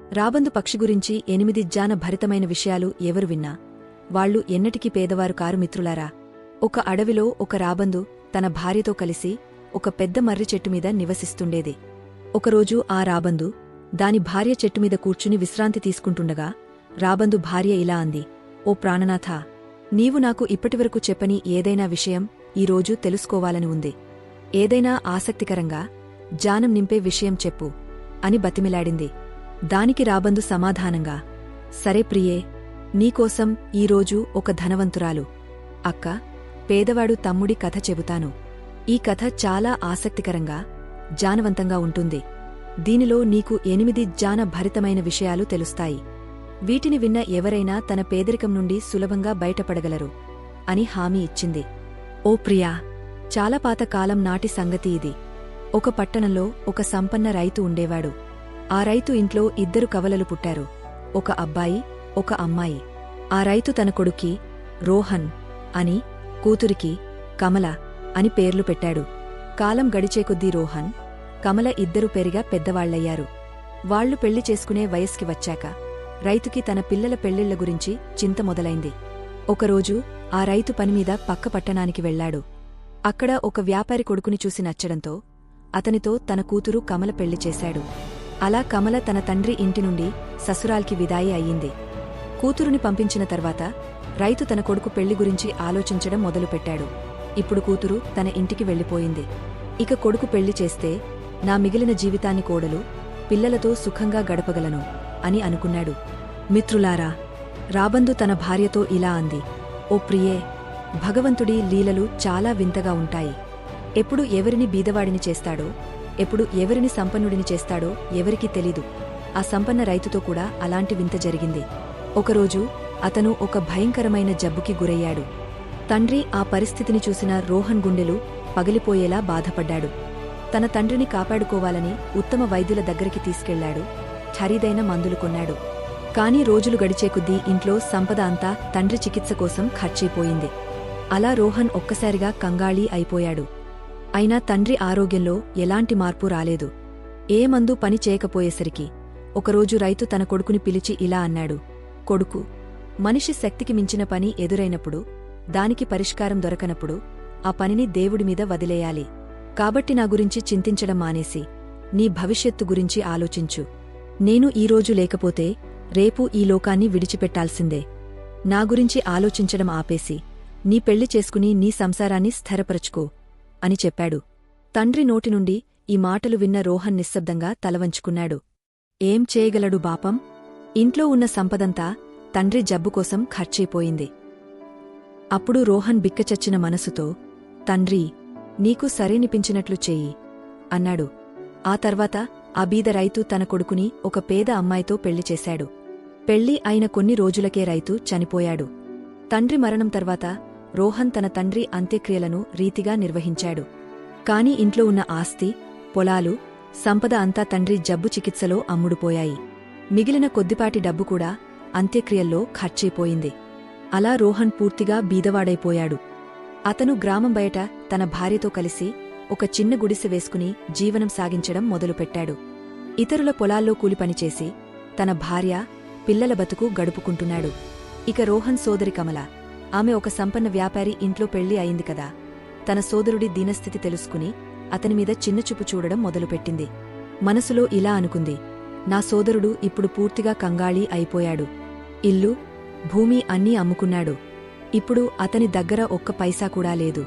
రాబందు పక్షి గురించి ఎనిమిది జాన భరితమైన విషయాలు ఎవరు విన్నా వాళ్ళు ఎన్నటికీ పేదవారు కారు మిత్రులారా. ఒక అడవిలో ఒక రాబందు తన భార్యతో కలిసి ఒక పెద్ద మర్రి చెట్టు మీద నివసిస్తుండేది. ఒకరోజు ఆ రాబందు దాని భార్య చెట్టు మీద కూర్చుని విశ్రాంతి తీసుకుంటుండగా రాబందు భార్య ఇలా అంది ఓ ప్రాణనాథ నీవు నాకు ఇప్పటివరకు చెప్పని ఏదైనా విషయం ఈరోజు తెలుసుకోవాలని ఉంది. ఏదైనా ఆసక్తికరంగా జానం నింపే విషయం చెప్పు అని బతిమిలాడింది. దానికి రాబందు సమాధానంగా సరే ప్రియే నీకోసం ఈరోజు ఒక ధనవంతురాలు. అక్క పేదవాడు తమ్ముడి కథ చెబుతాను. ఈ కథ చాలా ఆసక్తికరంగా జానవంతంగా ఉంటుంది. దీనిలో నీకు ఎనిమిది జాన భరితమైన విషయాలు తెలుస్తాయి. వీటిని విన్న ఎవరైనా తన పేదరికం నుండి సులభంగా బయటపడగలరు అని హామీ ఇచ్చింది. ఓ ప్రియా చాలా పాత కాలం నాటి సంగతి ఇది. ఒక పట్టణంలో ఒక సంపన్న రైతు ఉండేవాడు. ఆ రైతు ఇంట్లో ఇద్దరు కవలలు పుట్టారు. ఒక అబ్బాయి ఒక అమ్మాయి. ఆ రైతు తన కొడుక్కి రోహన్ అని కూతురికి కమల అని పేర్లు పెట్టాడు. కాలం గడిచే కొద్దీ రోహన్ కమల ఇద్దరు పెరిగా పెద్దవాళ్ళయ్యారు వాళ్ళు పెళ్ళి చేసుకునే వయస్కి వచ్చాక రైతుకి తన పిల్లల పెళ్ళిళ్ళ గురించి చింత మొదలైంది. ఒకరోజు ఆ రైతు పనిమీద పక్క పట్టణానికి వెళ్ళాడు అక్కడ ఒక వ్యాపారి కొడుకుని చూసి నచ్చడంతో అతనితో తన కూతురు కమల పెళ్ళి చేశాడు. అలా కమల తన తండ్రి ఇంటి నుండి ససురాల్కి విదాయి అయ్యింది. కూతురుని పంపించిన తర్వాత రైతు తన కొడుకు పెళ్ళి గురించి ఆలోచించడం మొదలుపెట్టాడు. ఇప్పుడు కూతురు తన ఇంటికి వెళ్ళిపోయింది. ఇక కొడుకు పెళ్ళి చేస్తే నా మిగిలిన జీవితాన్ని కోడలు పిల్లలతో సుఖంగా గడపగలను అని అనుకున్నాడు. మిత్రులారా రాబందు తన భార్యతో ఇలా అంది. ఓ ప్రియే భగవంతుడి లీలలు చాలా వింతగా ఉంటాయి. ఎప్పుడు ఎవరిని బీదవాడిని చేస్తాడో ఎప్పుడు ఎవరిని సంపన్నుడిని చేస్తాడో ఎవరికీ తెలీదు. ఆ సంపన్న రైతుతో కూడా అలాంటి వింత జరిగింది. ఒకరోజు అతను ఒక భయంకరమైన జబ్బుకి గురయ్యాడు. తండ్రి ఆ పరిస్థితిని చూసిన రోహన్ గుండెలు పగిలిపోయేలా బాధపడ్డాడు. తన తండ్రిని కాపాడుకోవాలని ఉత్తమ వైద్యుల దగ్గరికి తీసుకెళ్ళాడు. ఖరీదైన మందులు కొన్నాడు. కాని రోజులు గడిచే కొద్దీ ఇంట్లో సంపద అంతా తండ్రి చికిత్స కోసం ఖర్చైపోయింది. అలా రోహన్ ఒక్కసారిగా కంగాళీ అయిపోయాడు. అయినా తండ్రి ఆరోగ్యంలో ఎలాంటి మార్పు రాలేదు. ఏ మందు పని చేయకపోయేసరికి ఒకరోజు రైతు తన కొడుకుని పిలిచి ఇలా అన్నాడు. కొడుకు మనిషి శక్తికి మించిన పని ఎదురైనప్పుడు దానికి పరిష్కారం దొరకనప్పుడు ఆ పనిని దేవుడి మీద వదిలేయాలి. కాబట్టి నా గురించి చింతించడం మానేసి నీ భవిష్యత్తు గురించి ఆలోచించు. నేను ఈరోజు లేకపోతే రేపు ఈ లోకాన్ని విడిచిపెట్టాల్సిందే. నా గురించి ఆలోచించడం ఆపేసి నీ పెళ్ళి చేసుకుని నీ సంసారాన్ని స్థిరపరచుకో. అని చెప్పాడు. తండ్రి నోటి నుండి ఈ మాటలు విన్న రోహన్ నిశ్శబ్దంగా తలవంచుకున్నాడు ఏం చేయగలడు బాపం? ఇంట్లో ఉన్న సంపదంతా తండ్రి జబ్బుకోసం ఖర్చైపోయింది. అప్పుడు రోహన్ బిక్కచచ్చిన మనసుతో తండ్రి నీకు సరేనిపించినట్లు చెయ్యి అన్నాడు. ఆ తర్వాత ఆ బీద రైతు తన కొడుకుని ఒక పేద అమ్మాయితో పెళ్ళి చేశాడు. పెళ్ళి అయిన కొన్ని రోజులకే రైతు చనిపోయాడు. తండ్రి మరణం తర్వాత రోహన్ తన తండ్రి అంత్యక్రియలను రీతిగా నిర్వహించాడు. కాని ఇంట్లో ఉన్న ఆస్తి పొలాలు సంపద అంతా తండ్రి జబ్బు చికిత్సలో అమ్ముడుపోయాయి. మిగిలిన కొద్దిపాటి డబ్బు కూడా అంత్యక్రియల్లో ఖర్చైపోయింది. అలా రోహన్ పూర్తిగా బీదవాడైపోయాడు. అతను గ్రామం బయట తన భార్యతో కలిసి ఒక చిన్న గుడిసె వేసుకుని జీవనం సాగించడం మొదలుపెట్టాడు. ఇతరుల పొలాల్లో కూలిపనిచేసి తన భార్య పిల్లల బతుకు గడుపుకుంటున్నాడు. ఇక రోహన్ సోదరి కమల ఆమె ఒక సంపన్న వ్యాపారి ఇంట్లో పెళ్ళి అయింది కదా. తన సోదరుడి దీనస్థితి తెలుసుకుని అతనిమీద చిన్నచూపు చూడడం మొదలుపెట్టింది. మనసులో ఇలా అనుకుంది నా సోదరుడు ఇప్పుడు పూర్తిగా కంగాళీ అయిపోయాడు. ఇల్లు భూమి అన్నీ అమ్ముకున్నాడు. ఇప్పుడు అతని దగ్గర ఒక్క పైసా కూడా లేదు.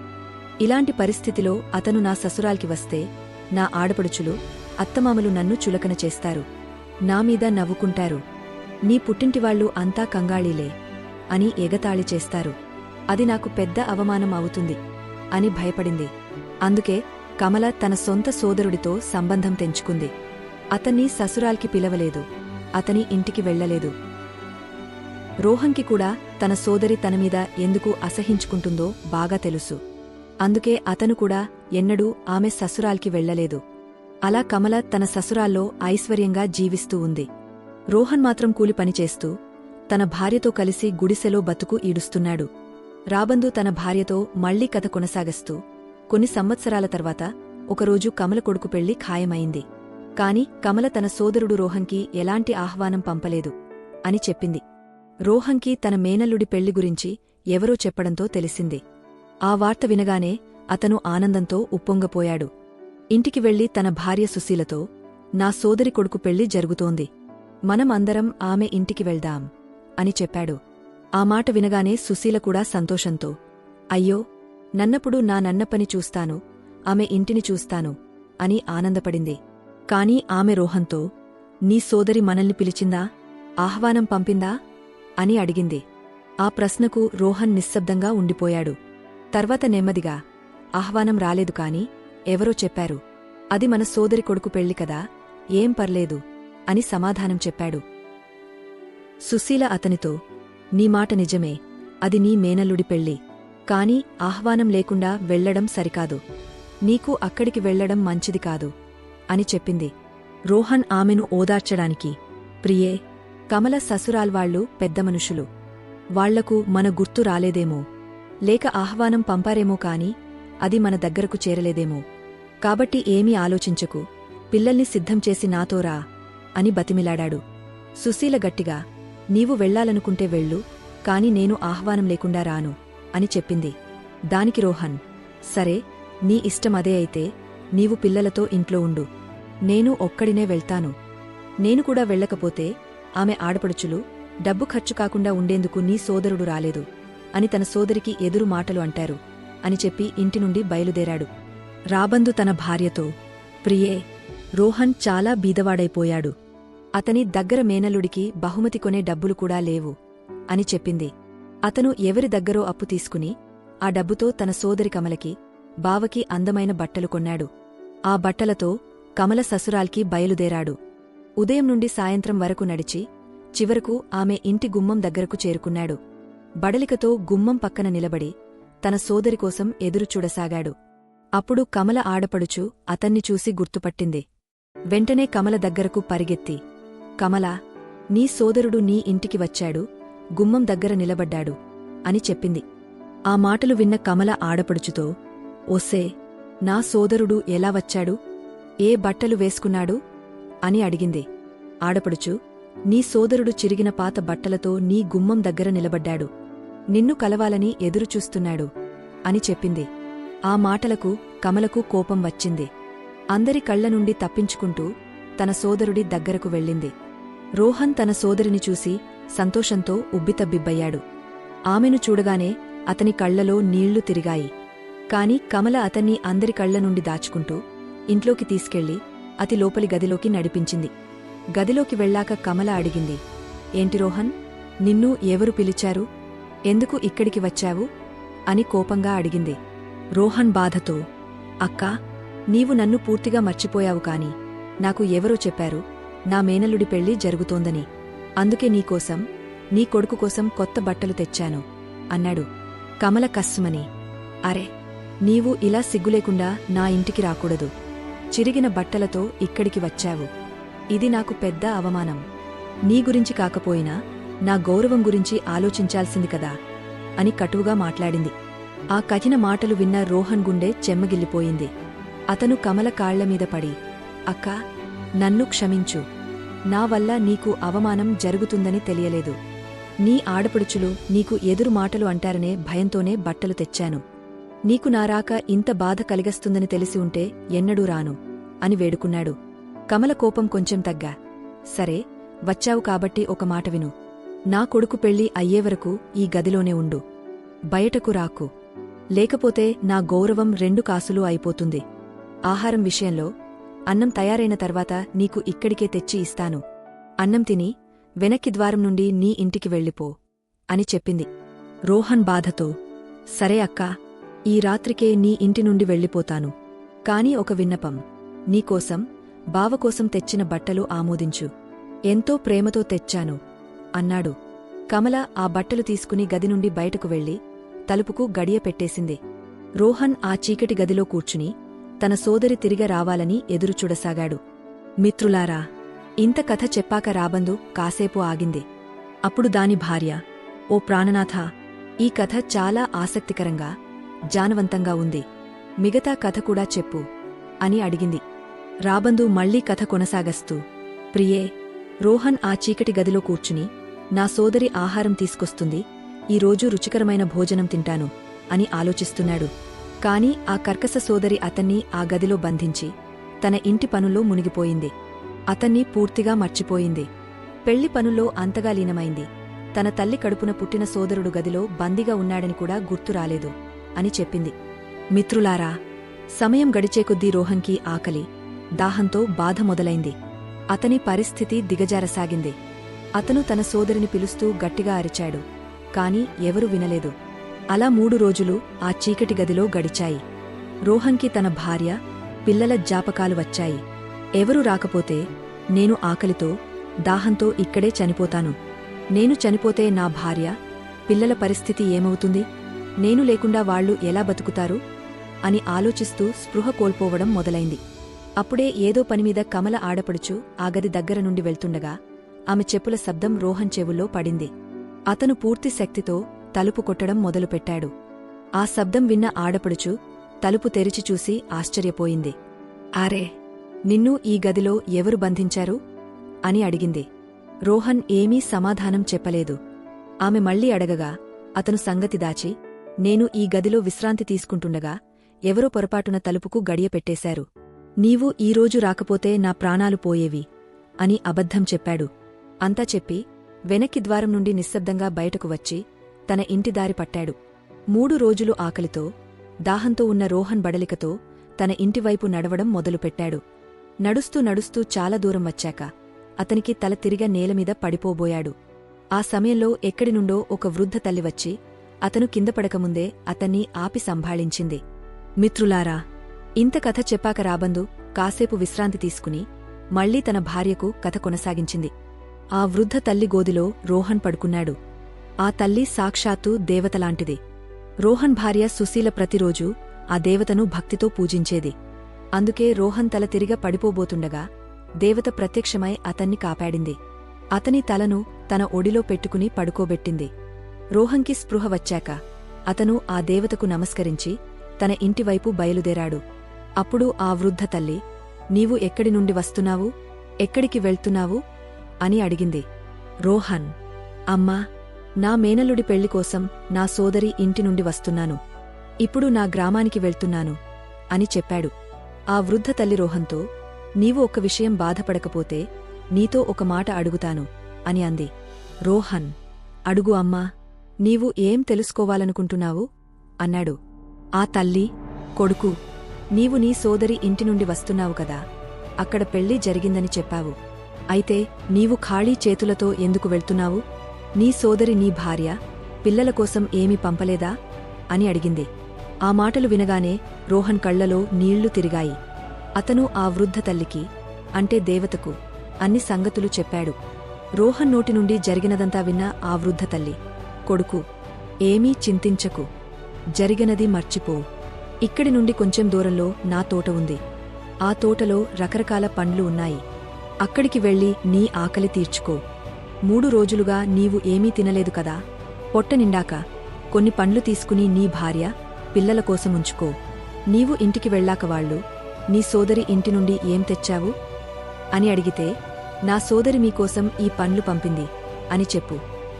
ఇలాంటి పరిస్థితిలో అతను నా ససురాల్కి వస్తే నా ఆడపడుచులు అత్తమామలు నన్ను చులకన చేస్తారు. నామీద నవ్వుకుంటారు. నీ పుట్టింటివాళ్ళు అంతా కంగాళీలే. అని ఎగతాళి చేస్తారు. అది నాకు పెద్ద అవమానం అవుతుంది అని భయపడింది. అందుకే కమల తన సొంత సోదరుడితో సంబంధం తెంచుకుంది. అతన్ని ససురాల్కి పిలవలేదు. అతని ఇంటికి వెళ్ళలేదు రోహన్కి కూడా తన సోదరి తనమీద ఎందుకు అసహించుకుంటుందో బాగా తెలుసు. అందుకే అతను కూడా ఎన్నడూ ఆమె ససురాల్కి వెళ్ళలేదు అలా కమల తన ససురాల్లో ఐశ్వర్యంగా జీవిస్తూ ఉంది. రోహన్ మాత్రం కూలి పనిచేస్తూ తన భార్యతో కలిసి గుడిసెలో బతుకు ఈడుస్తున్నాడు. రాబందు తన భార్యతో మళ్ళీ కథ కొనసాగస్తూ కొన్ని సంవత్సరాల తర్వాత ఒకరోజు కమల కొడుకు పెళ్ళి ఖాయమైంది. కాని కమల తన సోదరుడు రోహన్కి ఎలాంటి ఆహ్వానం పంపలేదు అని చెప్పింది. రోహన్కి తన మేనల్లుడి పెళ్ళి గురించి ఎవరో చెప్పడంతో తెలిసింది. ఆ వార్త వినగానే అతను ఆనందంతో ఉప్పొంగపోయాడు. ఇంటికి వెళ్ళి తన భార్య సుశీలతో నా సోదరి కొడుకు పెళ్ళి జరుగుతోంది. మనం అందరం ఆమె ఇంటికి వెళ్దాం. అని చెప్పాడు. ఆ మాట వినగానే సుశీల కూడా సంతోషంతో అయ్యో నన్నప్పుడు నా నన్నప్పని చూస్తాను ఆమె ఇంటిని చూస్తాను అని ఆనందపడింది. కాని ఆమె రోహంతో నీ సోదరి మనల్ని పిలిచిందా? ఆహ్వానం పంపిందా? అని అడిగింది. ఆ ప్రశ్నకు రోహన్ నిశ్శబ్దంగా ఉండిపోయాడు. తర్వాత నెమ్మదిగా ఆహ్వానం రాలేదు కాని ఎవరో చెప్పారు. అది మన సోదరి కొడుకు పెళ్ళి కదా ఏం పర్లేదు అని సమాధానం చెప్పాడు. సుశీల అతనితో నీ మాట నిజమే అది నీ మేనల్లుడి పెళ్ళి కాని ఆహ్వానం లేకుండా వెళ్ళడం సరికాదు. నీకు అక్కడికి వెళ్ళడం మంచిది కాదు అని చెప్పింది. రోహన్ ఆమెను ఓదార్చడానికి ప్రియే కమల ససురాల్వాళ్ళు పెద్ద మనుషులు. వాళ్ళకు మన గుర్తు రాలేదేమో. లేక ఆహ్వానం పంపారేమో కాని అది మన దగ్గరకు చేరలేదేమో. కాబట్టి ఏమీ ఆలోచించకు. పిల్లల్ని సిద్ధం చేసి నాతో రా అని బతిమిలాడాడు. సుశీల గట్టిగా నీవు వెళ్ళాలనుకుంటే వెళ్ళు కాని నేను ఆహ్వానం లేకుండా రాను అని చెప్పింది. దానికి రోహన్ సరే నీ ఇష్టమదే అయితే నీవు పిల్లలతో ఇంట్లో ఉండు. నేను ఒక్కడినే వెళ్తాను. నేను కూడా వెళ్ళకపోతే ఆమె ఆడపడుచులు డబ్బు ఖర్చు కాకుండా ఉండేందుకు నీ సోదరుడు రాలేదు అని తన సోదరికి ఎదురు మాటలు అంటారు అని చెప్పి ఇంటి నుండి బయలుదేరాడు. రాబందు తన భార్యతో ప్రియే రోహన్ చాలా బీదవాడైపోయాడు. అతని దగ్గర మేనలుడికి బహుమతి కొనే డబ్బులు కూడా లేవు అని చెప్పింది. అతను ఎవరి దగ్గరో అప్పు తీసుకుని ఆ డబ్బుతో తన సోదరి కమలకి బావకి అందమైన బట్టలు కొన్నాడు. ఆ బట్టలతో కమల ససురాల్కి బయలుదేరాడు. ఉదయం నుండి సాయంత్రం వరకు నడిచి చివరకు ఆమె ఇంటి గుమ్మం దగ్గరకు చేరుకున్నాడు. బడలికతో గుమ్మం పక్కన నిలబడి తన సోదరి కోసం ఎదురుచూడసాగాడు అప్పుడు కమల ఆడపడుచు అతన్ని చూసి గుర్తుపట్టింది. వెంటనే కమల దగ్గరకు పరిగెత్తి కమలా నీ సోదరుడు నీ ఇంటికి వచ్చాడు గుమ్మం దగ్గర నిలబడ్డాడు అని చెప్పింది. ఆ మాటలు విన్న కమల ఆడపడుచుతో ఓసే నా సోదరుడు ఎలా వచ్చాడు? ఏ బట్టలు వేసుకున్నాడు? అని అడిగింది. ఆడపడుచు నీ సోదరుడు చిరిగిన పాత బట్టలతో నీ గుమ్మం దగ్గర నిలబడ్డాడు. నిన్ను కలవాలని ఎదురుచూస్తున్నాడు అని చెప్పింది. ఆ మాటలకు కమలకు కోపం వచ్చింది. అందరి కళ్ళ నుండి తప్పించుకుంటూ తన సోదరుడి దగ్గరకు వెళ్ళింది. రోహన్ తన సోదరిని చూసి సంతోషంతో ఉబ్బితబ్బిబ్బయ్యాడు ఆమెను చూడగానే అతని కళ్ళలో నీళ్ళు తిరిగాయి. కాని కమల అతన్ని అందరి కళ్ళ నుండి దాచుకుంటూ ఇంట్లోకి తీసుకెళ్ళి అతి లోపలి గదిలోకి నడిపించింది. గదిలోకి వెళ్ళాక కమల అడిగింది ఏంటి రోహన్ నిన్ను ఎవరు పిలిచారు? ఎందుకు ఇక్కడికి వచ్చావు? అని కోపంగా అడిగింది. రోహన్ బాధతో అక్కా నీవు నన్ను పూర్తిగా మర్చిపోయావు కాని నాకు ఎవరో చెప్పారు? నా మేనల్లుడి పెళ్ళి జరుగుతోందని. అందుకే నీకోసం నీ కొడుకు కోసం కొత్త బట్టలు తెచ్చాను అన్నాడు కమల కస్సుమని. అరే నీవు ఇలా సిగ్గులేకుండా నా ఇంటికి రాకూడదు. చిరిగిన బట్టలతో ఇక్కడికి వచ్చావు. ఇది నాకు పెద్ద అవమానం. నీ గురించి కాకపోయినా నా గౌరవం గురించి ఆలోచించాల్సింది కదా అని కటువుగా మాట్లాడింది. ఆ కఠిన మాటలు విన్న రోహన్ గుండె చెమ్మగిల్లిపోయింది. అతను కమల కాళ్ళమీద పడి అక్కా నన్ను క్షమించు. నా వల్ల నీకు అవమానం జరుగుతుందని తెలియలేదు. నీ ఆడపడుచులు నీకు ఎదురు మాటలు అంటారనే భయంతోనే బట్టలు తెచ్చాను. నీకు నారాక ఇంత బాధ కలిగస్తుందని తెలిసి ఉంటే ఎన్నడూ రాను అని వేడుకున్నాడు. కమల కోపం కొంచెం తగ్గా. సరే వచ్చావు కాబట్టి ఒక మాట విను. నా కొడుకు పెళ్ళి అయ్యేవరకు ఈ గదిలోనే ఉండు. బయటకు రాకు. లేకపోతే నా గౌరవం రెండు కాసులు అయిపోతుంది. ఆహారం విషయంలో అన్నం తయారైన తర్వాత నీకు ఇక్కడికే తెచ్చి ఇస్తాను. అన్నం తిని వెనక్కి ద్వారం నుండి నీ ఇంటికి వెళ్ళిపో అని చెప్పింది. రోహన్ బాధతో సరే అక్కా ఈ రాత్రికే నీ ఇంటి నుండి వెళ్ళిపోతాను. కాని ఒక విన్నపం నీకోసం బావకోసం తెచ్చిన బట్టలు ఆమోదించు. ఎంతో ప్రేమతో తెచ్చాను అన్నాడు. కమల ఆ బట్టలు తీసుకుని గది నుండి బయటకు వెళ్ళి తలుపుకు గడియ పెట్టేసింది. రోహన్ ఆ చీకటి గదిలో కూర్చుని తన సోదరి తిరిగ రావాలని ఎదురుచూడసాగాడు మిత్రులారా ఇంత కథ చెప్పాక రాబందు కాసేపు ఆగింది. అప్పుడు దాని భార్య ఓ ప్రాణనాథ ఈ కథ చాలా ఆసక్తికరంగా జానవంతంగా ఉంది. మిగతా కథ కూడా చెప్పు అని అడిగింది. రాబందు మళ్ళీ కథ కొనసాగస్తూ ప్రియే రోహన్ ఆ చీకటి గదిలో కూర్చుని నా సోదరి ఆహారం తీసుకొస్తుంది ఈరోజు రుచికరమైన భోజనం తింటాను అని ఆలోచిస్తున్నాడు. కాని ఆ కర్కస సోదరి అతన్ని ఆ గదిలో బంధించి తన ఇంటి పనుల్లో మునిగిపోయింది. అతన్ని పూర్తిగా మర్చిపోయింది. పెళ్ళి పనుల్లో అంతగా లీనమైంది. తన తల్లి కడుపున పుట్టిన సోదరుడు గదిలో బందీగా ఉన్నాడని కూడా గుర్తు రాలేదు అని చెప్పింది. మిత్రులారా సమయం గడిచే కొద్దీ రోహన్కి ఆకలి దాహంతో బాధ మొదలైంది. అతని పరిస్థితి దిగజారసాగింది. అతను తన సోదరిని పిలుస్తూ గట్టిగా అరిచాడు. కాని ఎవరూ వినలేదు. అలా మూడు రోజులు ఆ చీకటి గదిలో గడిచాయి. రోహన్కి తన భార్య పిల్లల జ్ఞాపకాలు వచ్చాయి. ఎవరూ రాకపోతే నేను ఆకలితో దాహంతో ఇక్కడే చనిపోతాను. నేను చనిపోతే నా భార్య పిల్లల పరిస్థితి ఏమవుతుంది? నేను లేకుండా వాళ్ళు ఎలా బతుకుతారు? అని ఆలోచిస్తూ స్పృహ కోల్పోవడం మొదలైంది. అప్పుడే ఏదో పనిమీద కమల ఆడపడుచు ఆ గది దగ్గర నుండి వెళ్తుండగా ఆమె చెప్పుల శబ్దం రోహన్ చెవుల్లో పడింది. అతను పూర్తి శక్తితో తలుపు కొట్టడం మొదలుపెట్టాడు. ఆ శబ్దం విన్న ఆడపడుచు తలుపు తెరిచి చూసి ఆశ్చర్యపోయింది. ఆరే నిన్ను ఈ గదిలో ఎవరు బంధించారు? అని అడిగింది. రోహన్ ఏమీ సమాధానం చెప్పలేదు. ఆమె మళ్ళీ అడగగా అతను సంగతి దాచి నేను ఈ గదిలో విశ్రాంతి తీసుకుంటుండగా ఎవరో పొరపాటున తలుపుకు గడియపెట్టేశారు నీవు ఈరోజు రాకపోతే నా ప్రాణాలు పోయేవి అని అబద్ధం చెప్పాడు. అంతా చెప్పి వెనక్కి ద్వారం నుండి నిశ్శబ్దంగా బయటకు వచ్చి తన ఇంటి దారి పట్టాడు. మూడు రోజులు ఆకలితో దాహంతో ఉన్న రోహన్ బడలికతో తన ఇంటివైపు నడవడం మొదలుపెట్టాడు. నడుస్తూ నడుస్తూ చాలా దూరం వచ్చాక అతనికి తల తిరిగ నేలమీద పడిపోబోయాడు. ఆ సమయంలో ఎక్కడి నుండో ఒక వృద్ధ తల్లి వచ్చి అతను కింద పడకముందే అతన్ని ఆపి సంభాళించింది. మిత్రులారా ఇంత కథ చెప్పాక రాబందు కాసేపు విశ్రాంతి తీసుకుని మళ్ళీ తన భార్యకు కథ కొనసాగించింది. ఆ వృద్ధ తల్లి గోదిలో రోహన్ పడుకున్నాడు. ఆ తల్లి సాక్షాత్తు దేవతలాంటిది. రోహన్ భార్య సుశీల ప్రతిరోజూ ఆ దేవతను భక్తితో పూజించేది. అందుకే రోహన్ తల తిరిగ పడిపోబోతుండగా దేవత ప్రత్యక్షమై అతన్ని కాపాడింది. అతని తలను తన ఒడిలో పెట్టుకుని పడుకోబెట్టింది. రోహన్కి స్పృహ వచ్చాక అతను ఆ దేవతకు నమస్కరించి తన ఇంటివైపు బయలుదేరాడు. అప్పుడు ఆ వృద్ధ తల్లి నీవు ఎక్కడి నుండి వస్తున్నావు? ఎక్కడికి వెళ్తున్నావు? అని అడిగింది. రోహన్. అమ్మా నా మేనల్లుడి పెళ్ళికోసం నా సోదరి ఇంటి నుండి వస్తున్నాను. ఇప్పుడు నా గ్రామానికి వెళ్తున్నాను అని చెప్పాడు. ఆ వృద్ధ తల్లి రోహంతో నీవు ఒక విషయం బాధపడకపోతే నీతో ఒక మాట అడుగుతాను అని అంది. రోహన్ అడుగు అమ్మా నీవు ఏం తెలుసుకోవాలనుకుంటున్నావు? అన్నాడు. ఆ తల్లి కొడుకు నీవు నీ సోదరి ఇంటి నుండి వస్తున్నావు కదా అక్కడ పెళ్ళి జరిగిందని చెప్పావు. అయితే నీవు ఖాళీ చేతులతో ఎందుకు వెళ్తున్నావు? నీ సోదరి నీ భార్య పిల్లల కోసం ఏమీ పంపలేదా? అని అడిగింది. ఆ మాటలు వినగానే రోహన్ కళ్ళలో నీళ్ళు తిరిగాయి. అతను ఆ వృద్ధ తల్లికి అంటే దేవతకు అన్ని సంగతులు చెప్పాడు. రోహన్ నోటి నుండి జరిగినదంతా విన్న ఆ వృద్ధ తల్లి కొడుకు ఏమీ చింతించకు. జరిగినది మర్చిపో. ఇక్కడి నుండి కొంచెం దూరంలో నా తోట ఉంది. ఆ తోటలో రకరకాల పండ్లు ఉన్నాయి. అక్కడికి వెళ్ళి నీ ఆకలి తీర్చుకో. మూడు రోజులుగా నీవు ఏమీ తినలేదు కదా. పొట్ట నిండాక కొన్ని పండ్లు తీసుకుని నీ భార్య పిల్లల కోసం ఉంచుకో. నీవు ఇంటికి వెళ్ళాక వాళ్ళు నీ సోదరి ఇంటి నుండి ఏం తెచ్చావు? అని అడిగితే నా సోదరి మీకోసం ఈ పండ్లు పంపింది అని చెప్పు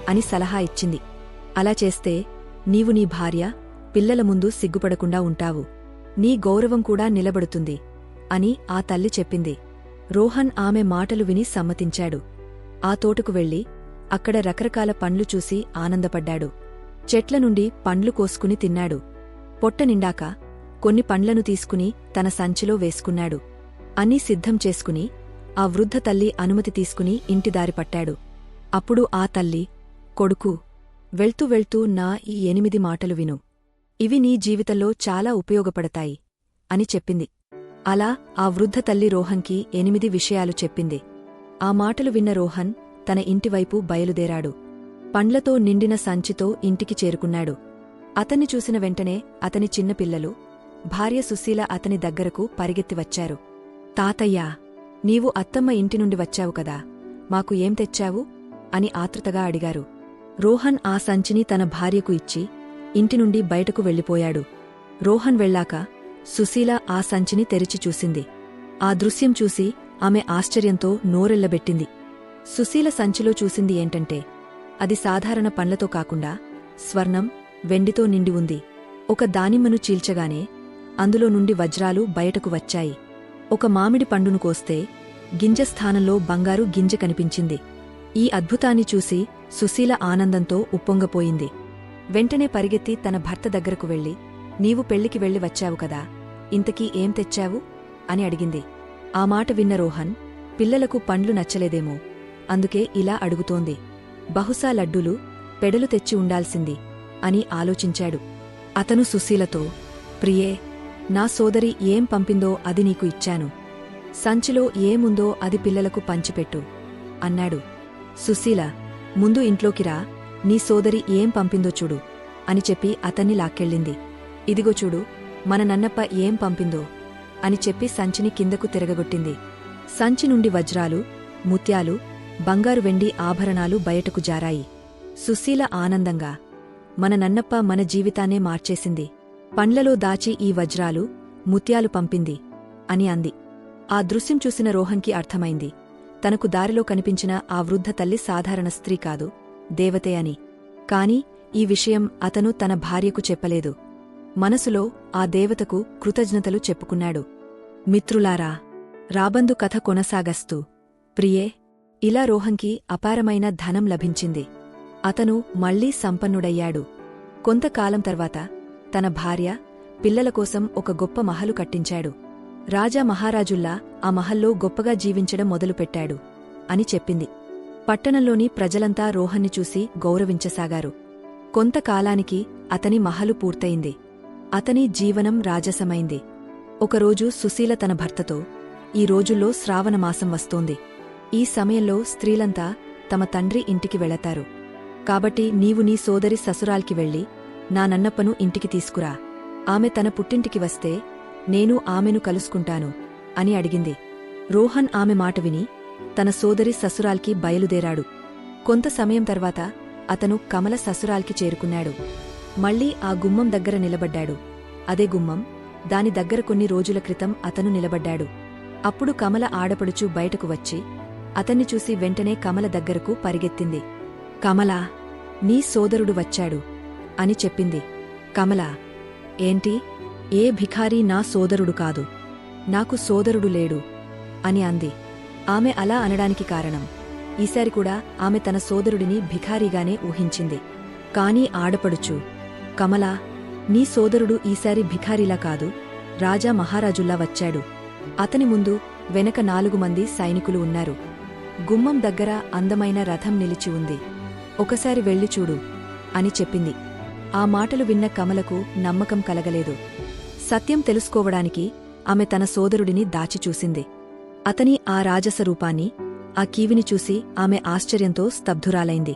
అని సలహా ఇచ్చింది. అలా చేస్తే నీవు నీ భార్య పిల్లల ముందు సిగ్గుపడకుండా ఉంటావు. నీ గౌరవం కూడా నిలబడుతుంది అని ఆ తల్లి చెప్పింది. రోహన్ ఆమె మాటలు విని సమ్మతించాడు. ఆ తోటకు వెళ్ళి అక్కడ రకరకాల పండ్లు చూసి ఆనందపడ్డాడు. చెట్ల నుండి పండ్లు కోసుకుని తిన్నాడు. పొట్ట నిండాక కొన్ని పండ్లను తీసుకుని తన సంచిలో వేసుకున్నాడు. అన్నీ సిద్ధం చేసుకుని ఆ వృద్ధ తల్లి అనుమతి తీసుకుని ఇంటిదారి పట్టాడు. అప్పుడు ఆ తల్లి కొడుకు వెళ్తూ వెళ్తూ నా ఈ ఎనిమిది మాటలు విను. ఇవి నీ జీవితంలో చాలా ఉపయోగపడతాయి అని చెప్పింది. అలా ఆ వృద్ధ తల్లి రోహంకి ఎనిమిది విషయాలు చెప్పింది. ఆ మాటలు విన్న రోహన్ తన ఇంటివైపు బయలుదేరాడు. పండ్లతో నిండిన సంచితో ఇంటికి చేరుకున్నాడు. అతన్ని చూసిన వెంటనే అతని చిన్నపిల్లలు భార్య సుశీల అతని దగ్గరకు పరిగెత్తి వచ్చారు. తాతయ్యా నీవు అత్తమ్మ ఇంటి నుండి వచ్చావు కదా మాకు ఏం తెచ్చావు? అని ఆతృతగా అడిగారు. రోహన్ ఆ సంచిని తన భార్యకు ఇచ్చి ఇంటి నుండి బయటకు వెళ్ళిపోయాడు. రోహన్ వెళ్ళాక సుశీల ఆ సంచిని తెరిచి చూసింది. ఆ దృశ్యం చూసి ఆమె ఆశ్చర్యంతో నోరెళ్ళబెట్టింది సుశీల సంచిలో చూసింది ఏంటంటే అది సాధారణ పండ్లతో కాకుండా స్వర్ణం వెండితో నిండి ఉంది. ఒక దానిమ్మను చీల్చగానే అందులో నుండి వజ్రాలు బయటకు వచ్చాయి. ఒక మామిడి పండును కోస్తే గింజ స్థానంలో బంగారు గింజ కనిపించింది. ఈ అద్భుతాన్ని చూసి సుశీల ఆనందంతో ఉప్పొంగపోయింది. వెంటనే పరిగెత్తి తన భర్త దగ్గరకు వెళ్ళి నీవు పెళ్ళికి వెళ్ళి వచ్చావు కదా ఇంతకీ ఏం తెచ్చావు? అని అడిగింది. ఆ మాట విన్న రోహన్ పిల్లలకు పండ్లు నచ్చలేదేమో అందుకే ఇలా అడుగుతోంది. బహుశా లడ్డూలు పెడలు తెచ్చి ఉండాల్సింది అని ఆలోచించాడు. అతను సుశీలతో ప్రియే నా సోదరి ఏం పంపిందో అది నీకు ఇచ్చాను. సంచిలో ఏముందో అది పిల్లలకు పంచిపెట్టు అన్నాడు. సుశీల ముందు ఇంట్లోకి రా నీ సోదరి ఏం పంపిందో చూడు అని చెప్పి అతన్ని లాక్కెళ్ళింది. ఇదిగో చూడు మన నన్నప్ప ఏం పంపిందో అని చెప్పి సంచిని కిందకు తిరగగొట్టింది. సంచి నుండి వజ్రాలు ముత్యాలు బంగారు వెండి ఆభరణాలు బయటకు జారాయి. సుశీల ఆనందంగా మన నన్నప్ప మన జీవితాన్నే మార్చేసింది. పండ్లలో దాచి ఈ వజ్రాలు ముత్యాలు పంపింది అని అంది. ఆ దృశ్యం చూసిన రోహన్కి అర్థమైంది. తనకు దారిలో కనిపించిన ఆ వృద్ధ తల్లి సాధారణ స్త్రీ కాదు దేవతే అని. కాని ఈ విషయం అతను తన భార్యకు చెప్పలేదు. మనసులో ఆ దేవతకు కృతజ్ఞతలు చెప్పుకున్నాడు. మిత్రులారా రాబందు కథ కొనసాగస్తూ. ప్రియే ఇలా రోహంకి అపారమైన ధనం లభించింది. అతను మళ్ళీ సంపన్నుడయ్యాడు. కొంతకాలం తర్వాత తన భార్య పిల్లల కోసం ఒక గొప్ప మహలు కట్టించాడు. రాజా మహారాజుల్లా ఆ మహల్లో గొప్పగా జీవించడం మొదలుపెట్టాడు అని చెప్పింది. పట్టణంలోని ప్రజలంతా రోహన్ని చూసి గౌరవించసాగారు. కొంతకాలానికి అతని మహలు పూర్తయింది. అతని జీవనం రాజసమైంది. ఒకరోజు సుశీల తన భర్తతో ఈ రోజుల్లో శ్రావణమాసం వస్తోంది. ఈ సమయంలో స్త్రీలంతా తమ తండ్రి ఇంటికి వెళతారు. కాబట్టి నీవు నీ సోదరి ససురాల్కి వెళ్ళి నా నన్నప్పను ఇంటికి తీసుకురా. ఆమె తన పుట్టింటికి వస్తే నేను ఆమెను కలుసుకుంటాను అని అడిగింది. రోహన్ ఆమె మాట విని తన సోదరి ససురాల్కి బయలుదేరాడు. కొంత సమయం తర్వాత అతను కమల ససురాల్కి చేరుకున్నాడు. మళ్ళీ ఆ గుమ్మం దగ్గర నిలబడ్డాడు. అదే గుమ్మం దాని దగ్గర కొన్ని రోజుల క్రితం అతను నిలబడ్డాడు. అప్పుడు కమల ఆడపడుచు బయటకు వచ్చి అతన్ని చూసి వెంటనే కమల దగ్గరకు పరిగెత్తింది. కమలా నీ సోదరుడు వచ్చాడు అని చెప్పింది. కమల ఏంటి? ఏ భిఖారీ నా సోదరుడు కాదు. నాకు సోదరుడు లేడు అని అంది. ఆమె అలా అనడానికి కారణం ఈసారి కూడా ఆమె తన సోదరుడిని భిఖారీగానే ఊహించింది. కాని ఆడపడుచు కమలా నీ సోదరుడు ఈసారి భిఖారీలా కాదు రాజా మహారాజుల్లా వచ్చాడు. అతని ముందు వెనక నాలుగు మంది సైనికులు ఉన్నారు. గుమ్మం దగ్గర అందమైన రథం నిలిచి ఉంది. ఒకసారి వెళ్ళి చూడు అని చెప్పింది. ఆ మాటలు విన్న కమలకు నమ్మకం కలగలేదు. సత్యం తెలుసుకోవడానికి ఆమె తన సోదరుడిని దాచిచూసింది అతని ఆ రాజస రూపాన్ని ఆ కీవిని చూసి ఆమె ఆశ్చర్యంతో స్తబ్ధురాలైంది.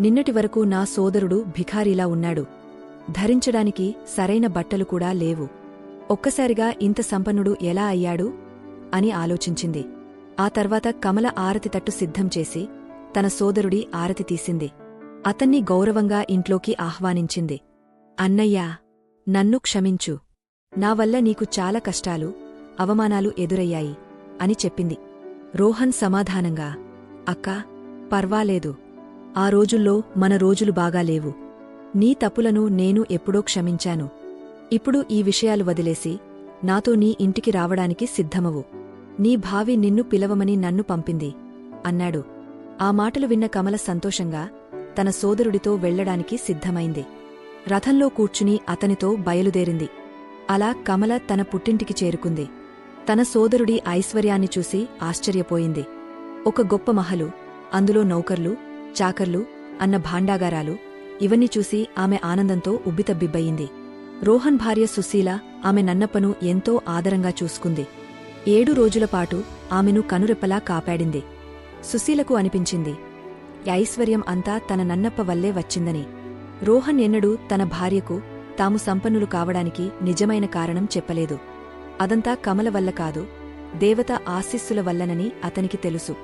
నిన్నటి వరకు నా సోదరుడు భిఖారీలా ఉన్నాడు. ధరించడానికి సరైన బట్టలు కూడా లేవు. ఒక్కసారిగా ఇంత సంపన్నుడు ఎలా అయ్యాడు? అని ఆలోచించింది. ఆ తర్వాత కమల ఆరతి తట్టు సిద్ధం చేసి తన సోదరుడి ఆరతి తీసింది. అతన్ని గౌరవంగా ఇంట్లోకి ఆహ్వానించింది. అన్నయ్యా నన్ను క్షమించు. నా వల్ల నీకు చాలా కష్టాలు అవమానాలు ఎదురయ్యాయి అని చెప్పింది. రోహన్ సమాధానంగా అక్కా పర్వాలేదు. ఆ రోజుల్లో మన రోజులు బాగాలేవు నీ తప్పులను నేను ఎప్పుడో క్షమించాను. ఇప్పుడు ఈ విషయాలు వదిలేసి నాతో నీ ఇంటికి రావడానికి సిద్ధమవు. నీ భావి నిన్ను పిలవమని నన్ను పంపింది అన్నాడు. ఆ మాటలు విన్న కమల సంతోషంగా తన సోదరుడితో వెళ్ళడానికి సిద్ధమైంది. రథంలో కూర్చుని అతనితో బయలుదేరింది. అలా కమల తన పుట్టింటికి చేరుకుంది. తన సోదరుడి ఐశ్వర్యాన్ని చూసి ఆశ్చర్యపోయింది. ఒక గొప్ప మహలు అందులో నౌకర్లు చాకర్లు అన్న భాండాగారాలు ఇవన్నీ చూసి ఆమె ఆనందంతో ఉబ్బితబ్బిబ్బయింది. రోహన్ భార్య సుశీల ఆమె నన్నప్పను ఎంతో ఆదరంగా చూసుకుంది. ఏడు రోజులపాటు ఆమెను కనురెప్పలా కాపాడింది. సుశీలకు అనిపించింది. ఐశ్వర్యం అంతా తన నన్నప్ప వల్లే వచ్చిందని. రోహన్ ఎన్నడూ తన భార్యకు తాము సంపన్నులు కావడానికి నిజమైన కారణం చెప్పలేదు. అదంతా కమల వల్ల కాదు దేవత ఆశీస్సుల వల్లనని అతనికి తెలుసు.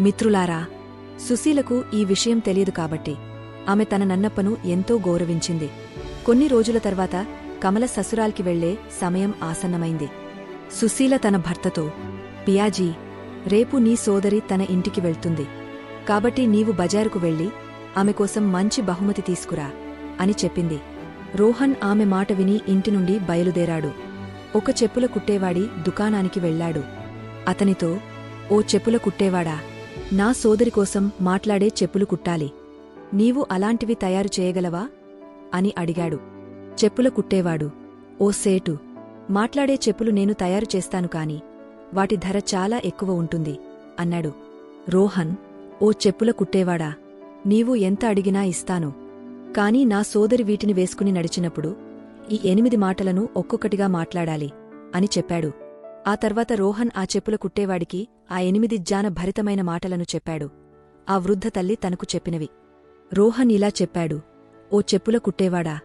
మిత్రులారా సుశీలకు ఈ విషయం తెలియదు కాబట్టి ఆమె తన నన్నప్పను ఎంతో గౌరవించింది. కొన్ని రోజుల తర్వాత కమల ససురాల్కి వెళ్ళే సమయం ఆసన్నమైంది. సుశీల తన భర్తతో పియాజీ రేపు నీ సోదరి తన ఇంటికి వెళ్తుంది. కాబట్టి నీవు బజారుకు వెళ్ళి ఆమె కోసం మంచి బహుమతి తీసుకురా అని చెప్పింది. రోహన్ ఆమె మాట విని ఇంటి నుండి బయలుదేరాడు. ఒక చెప్పుల కుట్టేవాడి దుకాణానికి వెళ్ళాడు. అతనితో ఓ చెప్పుల కుట్టేవాడా నా సోదరి కోసం మాట్లాడే చెప్పులు కుట్టాలి. నీవు అలాంటివి తయారు చేయగలవా? అని అడిగాడు. చెప్పుల కుట్టేవాడు. ఓ సేటు మాట్లాడే చెప్పులు నేను తయారు చేస్తాను కాని వాటి ధర చాలా ఎక్కువ ఉంటుంది అన్నాడు. రోహన్ ఓ చెప్పుల కుట్టేవాడా? నీవు ఎంత అడిగినా ఇస్తాను. కాని నా సోదరి వీటిని వేసుకుని నడిచినప్పుడు ఈ ఎనిమిది మాటలను ఒక్కొక్కటిగా మాట్లాడాలి అని చెప్పాడు. ఆ తర్వాత రోహన్ ఆ చెప్పుల కుట్టేవాడికి ఆ ఎనిమిది జ్ఞాన భరితమైన మాటలను చెప్పాడు. ఆ వృద్ధ తల్లి తనకు చెప్పినవి. రోహన్ ఇలా చెప్పాడు ఓ చెప్పుల కుట్టేవాడా?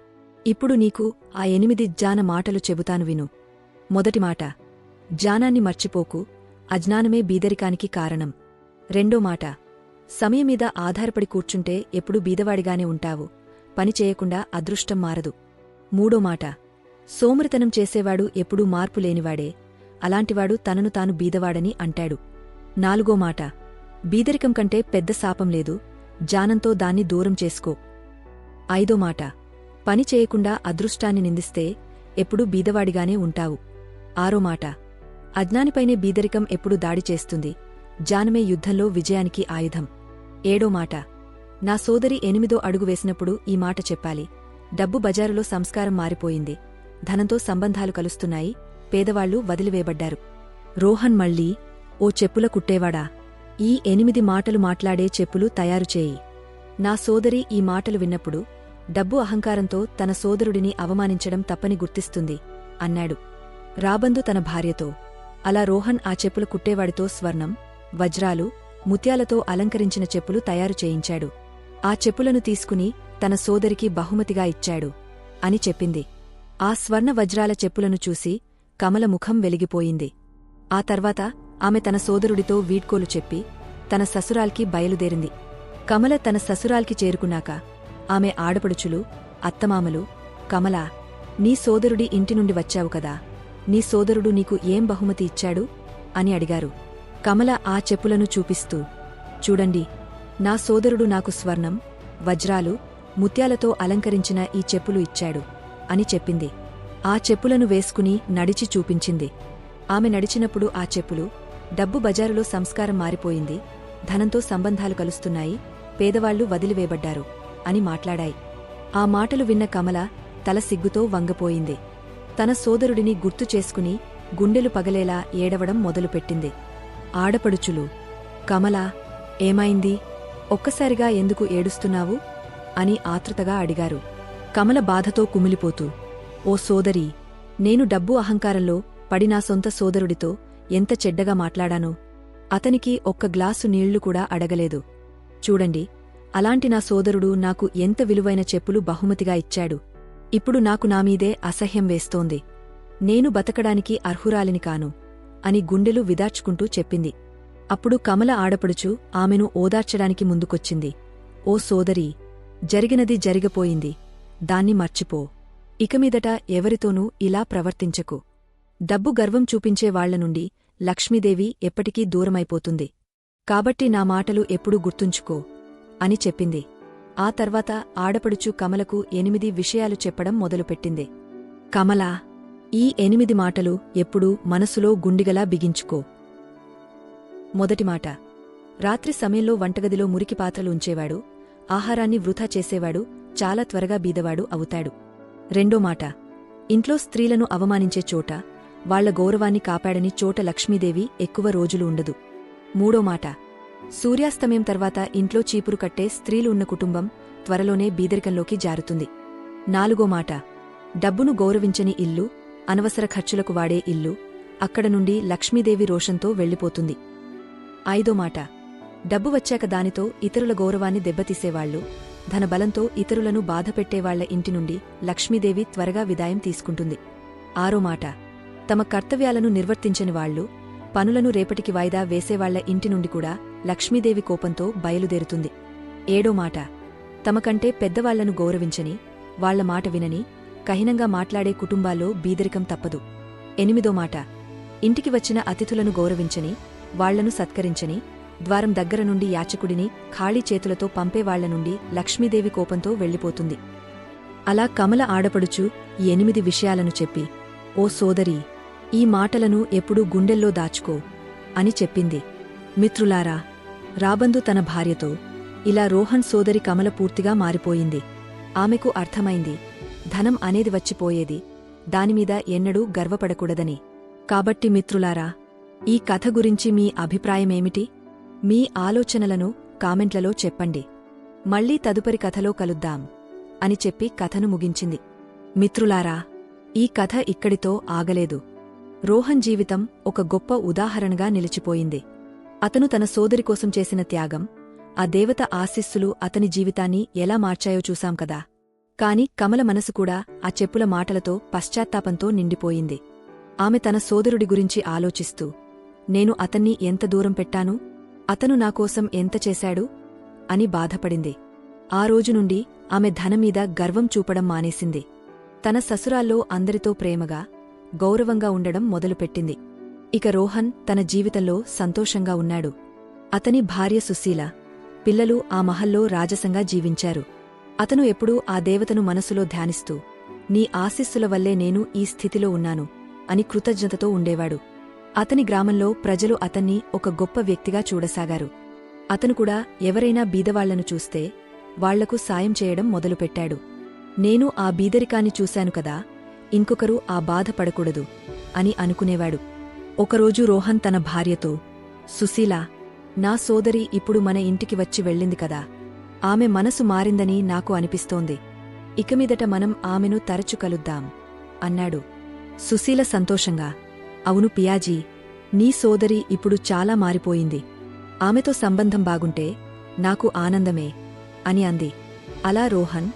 ఇప్పుడు నీకు ఆ ఎనిమిది జ్ఞాన మాటలు చెబుతాను విను. మొదటి మాట జ్ఞానాన్ని మర్చిపోకు అజ్ఞానమే బీదరికానికి కారణం. రెండో మాట సమయమీద ఆధారపడి కూర్చుంటే ఎప్పుడూ బీదవాడిగానే ఉంటావు పని చేయకుండా అదృష్టం మారదు. మూడో మాట సోమరితనం చేసేవాడు ఎప్పుడూ మార్పు లేనివాడే అలాంటివాడు తనను తాను బీదవాడని అంటాడు. నాలుగో మాట బీదరికం కంటే పెద్ద శాపం లేదు జానంతో దాన్ని దూరం చేసుకో. ఐదో మాట పని చేయకుండా అదృష్టాన్ని నిందిస్తే ఎప్పుడూ బీదవాడిగానే ఉంటావు. ఆరో మాట అజ్ఞానిపైనే బీదరికం ఎప్పుడు దాడి చేస్తుంది. జానమే యుద్ధంలో విజయానికి ఆయుధం. ఏడో మాట నా సోదరి ఎనిమిదో అడుగు వేసినప్పుడు ఈ మాట చెప్పాలి. డబ్బు బజారులో సంస్కారం మారిపోయింది. ధనంతో సంబంధాలు కలుస్తున్నాయి. పేదవాళ్ళు వదిలివేయబడ్డారు. రోహన్ మళ్ళీ ఓ చెప్పుల కుట్టేవాడా? ఈ ఎనిమిది మాటలు మాట్లాడే చెప్పులు తయారుచేయి నా సోదరి ఈ మాటలు విన్నప్పుడు డబ్బు అహంకారంతో తన సోదరుడిని అవమానించడం తప్పని గుర్తిస్తుంది అన్నాడు. రాబందు తన భార్యతో అలా రోహన్ ఆ చెప్పులు కుట్టేవాడితో స్వర్ణం వజ్రాలు ముత్యాలతో అలంకరించిన చెప్పులు తయారు చేయించాడు. ఆ చెప్పులను తీసుకుని తన సోదరికి బహుమతిగా ఇచ్చాడు అని చెప్పింది. ఆ స్వర్ణ వజ్రాల చెప్పులను చూసి కమల ముఖం వెలిగిపోయింది. ఆ తర్వాత ఆమె తన సోదరుడితో వీడ్కోలు చెప్పి తన ససురాల్కి బయలుదేరింది. కమల తన ససురాల్కి చేరుకున్నాక ఆమె ఆడపడుచులు అత్తమామలు కమల నీ సోదరుడి ఇంటి నుండి వచ్చావు కదా నీ సోదరుడు నీకు ఏం బహుమతి ఇచ్చాడు? అని అడిగారు. కమల ఆ చెప్పులను చూపిస్తూ చూడండి నా సోదరుడు నాకు స్వర్ణం వజ్రాలు ముత్యాలతో అలంకరించిన ఈ చెప్పులు ఇచ్చాడు అని చెప్పింది. ఆ చెప్పులను వేసుకుని నడిచి చూపించింది. ఆమె నడిచినప్పుడు ఆ చెప్పులు డబ్బు బజారులో సంస్కారం మారిపోయింది. ధనంతో సంబంధాలు కలుస్తున్నాయి. పేదవాళ్ళు వదిలివేయబడ్డారు అని మాట్లాడాయి. ఆ మాటలు విన్న కమల తల సిగ్గుతో వంగపోయింది. తన సోదరుడిని గుర్తు చేసుకుని గుండెలు పగలేలా ఏడవడం మొదలుపెట్టింది. ఆడపడుచులు కమల ఏమైంది? ఒక్కసారిగా ఎందుకు ఏడుస్తున్నావు? అని ఆతృతగా అడిగారు. కమల బాధతో కుమిలిపోతూ ఓ సోదరీ నేను డబ్బు అహంకారంలో పడి నా సొంత సోదరుడితో ఎంత చెడ్డగా మాట్లాడానో. అతనికి ఒక్క గ్లాసు నీళ్ళు కూడా అడగలేదు. చూడండి అలాంటి నా సోదరుడు నాకు ఎంత విలువైన చెప్పులు బహుమతిగా ఇచ్చాడు. ఇప్పుడు నాకు నామీదే అసహ్యం వేస్తోంది. నేను బతకడానికి అర్హురాలిని కాను అని గుండెలు విదార్చుకుంటూ చెప్పింది. అప్పుడు కమల ఆడపడుచు ఆమెను ఓదార్చడానికి ముందుకొచ్చింది. ఓ సోదరీ జరిగినది జరిగపోయింది. దాన్ని మర్చిపో. ఇకమీదట ఎవరితోనూ ఇలా ప్రవర్తించకు. డబ్బు గర్వం చూపించేవాళ్ళ నుండి లక్ష్మీదేవి ఎప్పటికీ దూరమైపోతుంది. కాబట్టి నా మాటలు ఎప్పుడూ గుర్తుంచుకో అని చెప్పింది. ఆ తర్వాత ఆడపడుచు కమలకు ఎనిమిది విషయాలు చెప్పడం మొదలుపెట్టింది. కమలా ఈ ఎనిమిది మాటలు ఎప్పుడూ మనసులో గుండిగలా బిగించుకో. మొదటి మాట రాత్రి సమయంలో వంటగదిలో మురికి పాత్రలు ఉంచేవాడు ఆహారాన్ని వృథా చేసేవాడు చాలా త్వరగా బీదవాడు అవుతాడు. రెండో మాట ఇంట్లో స్త్రీలను అవమానించే చోట వాళ్ళ గౌరవాన్ని కాపాడని చోట లక్ష్మీదేవి ఎక్కువ రోజులు ఉండదు. మూడో మాట. సూర్యాస్తమయం తర్వాత ఇంట్లో చీపురు కట్టే స్త్రీలు ఉన్న కుటుంబం త్వరలోనే బీదరికంలోకి జారుతుంది. నాలుగో మాట. డబ్బును గౌరవించని ఇల్లు అనవసర ఖర్చులకు వాడే ఇల్లు అక్కడ నుండి లక్ష్మీదేవి రోషంతో వెళ్ళిపోతుంది. ఐదో మాట. డబ్బు వచ్చాక దానితో ఇతరుల గౌరవాన్ని దెబ్బతీసేవాళ్ళు ధనబలంతో ఇతరులను బాధపెట్టేవాళ్ళ ఇంటి నుండి లక్ష్మీదేవి త్వరగా విదాయం తీసుకుంటుంది. ఆరో మాట. తమ కర్తవ్యాలను నిర్వర్తించని వాళ్ళు పనులను రేపటికి వాయిదా వేసేవాళ్ళ ఇంటి నుండి కూడా లక్ష్మీదేవి కోపంతో బయలుదేరుతుంది. ఏడో మాట తమకంటే పెద్దవాళ్ళను గౌరవించని వాళ్ళ మాట వినని కహినంగా మాట్లాడే కుటుంబాల్లో బీదరికం తప్పదు. ఎనిమిదో మాట ఇంటికి వచ్చిన అతిథులను గౌరవించని వాళ్ళను సత్కరించని ద్వారం దగ్గర నుండి యాచకుడిని ఖాళీ చేతులతో పంపేవాళ్ళ నుండి లక్ష్మీదేవి కోపంతో వెళ్ళిపోతుంది. అలా కమల ఆడపడుచు ఈ ఎనిమిది విషయాలను చెప్పి ఓ సోదరీ ఈ మాటలను ఎప్పుడూ గుండెల్లో దాచుకో అని చెప్పింది. మిత్రులారా రాబందు తన భార్యతో ఇలా రోహన్ సోదరి కమల పూర్తిగా మారిపోయింది. ఆమెకు అర్థమైంది ధనం అనేది వచ్చిపోయేది. దానిమీద ఎన్నడూ గర్వపడకూడదని. కాబట్టి మిత్రులారా ఈ కథ గురించి మీ అభిప్రాయమేమిటి? మీ ఆలోచనలను కామెంట్లలో చెప్పండి. మళ్ళీ తదుపరి కథలో కలుద్దాం అని చెప్పి కథను ముగించింది. మిత్రులారా ఈ కథ ఇక్కడితో ఆగలేదు. రోహన్ జీవితం ఒక గొప్ప ఉదాహరణగా నిలిచిపోయింది. అతను తన సోదరి కోసం చేసిన త్యాగం ఆ దేవత ఆశిస్సులు అతని జీవితాన్ని ఎలా మార్చాయో చూశాం కదా. కాని కమల మనసు కూడా ఆ చెప్పుల మాటలతో పశ్చాత్తాపంతో నిండిపోయింది. ఆమె తన సోదరుడి గురించి ఆలోచిస్తూ నేను అతన్ని ఎంత దూరం పెట్టాను? అతను నాకోసం ఎంత చేశాడు? అని బాధపడింది. ఆ రోజు నుండి ఆమె ధనమీద గర్వం చూపడం మానేసింది. తన ససురాల్లో అందరితో ప్రేమగా గౌరవంగా ఉండడం మొదలుపెట్టింది. ఇక రోహన్ తన జీవితంలో సంతోషంగా ఉన్నాడు. అతని భార్య సుశీల పిల్లలు ఆ మహల్లో రాజసంగా జీవించారు. అతను ఎప్పుడూ ఆ దేవతను మనసులో ధ్యానిస్తూ నీ ఆశీస్సుల వల్లే నేను ఈ స్థితిలో ఉన్నాను అని కృతజ్ఞతతో ఉండేవాడు. అతని గ్రామంలో ప్రజలు అతన్ని ఒక గొప్ప వ్యక్తిగా చూడసాగారు. అతను కూడా ఎవరైనా బీదవాళ్ళను చూస్తే వాళ్ళకు సాయం చేయడం మొదలుపెట్టాడు. నేను ఆ బీదరికాన్ని చూశాను కదా ఇంకొకరు ఆ బాధపడకూడదు అని అనుకునేవాడు. ఒకరోజు రోహన్ తన భార్యతో సుశీల నా సోదరి ఇప్పుడు మన ఇంటికి వచ్చి వెళ్ళింది కదా ఆమె మనసు మారిందని నాకు అనిపిస్తోంది. ఇకమీదట మనం ఆమెను తరచు కలుద్దాం అన్నాడు. సుశీల సంతోషంగా అవును పియాజీ నీ సోదరి ఇప్పుడు చాలా మారిపోయింది. ఆమెతో సంబంధం బాగుంటే నాకు ఆనందమే అని అంది. అలా రోహన్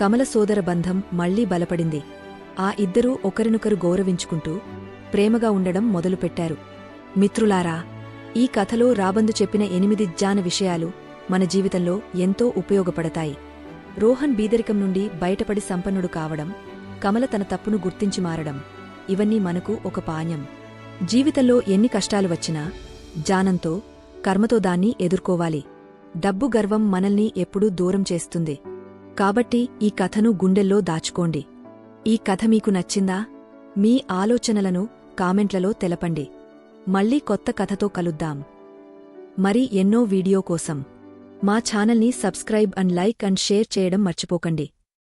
కమల సోదర బంధం మళ్ళీ బలపడింది. ఆ ఇద్దరూ ఒకరినొకరు గౌరవించుకుంటూ ప్రేమగా ఉండడం మొదలుపెట్టారు. మిత్రులారా ఈ కథలో రాబందు చెప్పిన ఎనిమిది జాన విషయాలు మన జీవితంలో ఎంతో ఉపయోగపడతాయి. రోహన్ బీదరికం నుండి బయటపడి సంపన్నుడు కావడం కమల తన తప్పును గుర్తించి మారడం ఇవన్నీ మనకు ఒక పాణ్యం. జీవితంలో ఎన్ని కష్టాలు వచ్చినా జానంతో కర్మతో దాన్ని ఎదుర్కోవాలి. డబ్బు గర్వం మనల్ని ఎప్పుడూ దూరం చేస్తుంది. కాబట్టి ఈ కథను గుండెల్లో దాచుకోండి. ఈ కథ మీకు నచ్చిందా? మీ ఆలోచనలను కామెంట్లలో తెలపండి. మళ్ళీ కొత్త కథతో కలుద్దాం. మరి ఎన్నో వీడియో కోసం మా ఛానల్ని subscribe and like and share చేయడం మర్చిపోకండి.